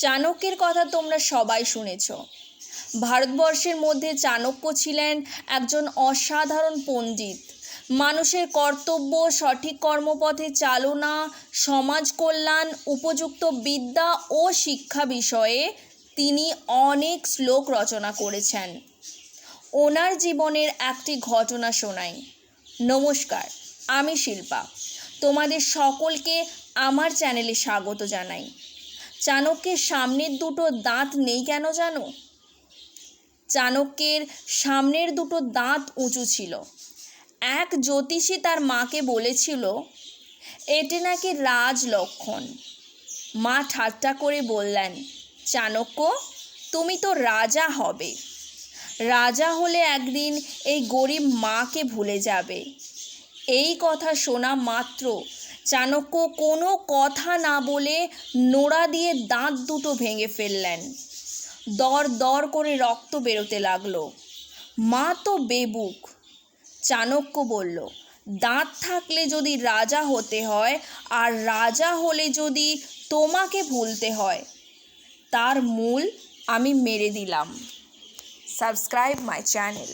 চাণক্যের কথা তোমরা সবাই শুনেছ। ভারতবর্ষের মধ্যে চাণক্য ছিলেন একজন অসাধারণ পণ্ডিত। মানুষের কর্তব্য, সঠিক কর্মপথে চালনা, সমাজ কল্যাণ, উপযুক্ত বিদ্যা ও শিক্ষা বিষয়ে তিনি অনেক শ্লোক রচনা করেছেন। ওনার জীবনের একটি ঘটনা শোনাই। নমস্কার, আমি শিল্পা। তোমাদের সকলকে আমার চ্যানেলে স্বাগত জানাই। চাণক্যের সামনের দুটো দাঁত নেই কেন জানো? চাণক্যের সামনের দুটো দাঁত উঁচু ছিল। এক জ্যোতিষী তার মাকে বলেছিল, এটি নাকি রাজ লক্ষণ মা ঠাট্টা করে বললেন, চাণক্য, তুমি তো রাজা হবে। রাজা হলে একদিন এই গরিব মাকে ভুলে যাবে। এই কথা শোনা মাত্র চাণক্য কোনো কথা না বলে নোড়া দিয়ে দাঁত দুটো ভেঙে ফেললেন। দর দর করে রক্ত বেরোতে লাগল। মা তো বেবুক। চাণক্য বলল, দাঁত থাকলে যদি রাজা হতে হয় আর রাজা হলে যদি তোমাকে ভুলতে হয়, তার মূল আমি মেরে দিলাম। Subscribe my channel.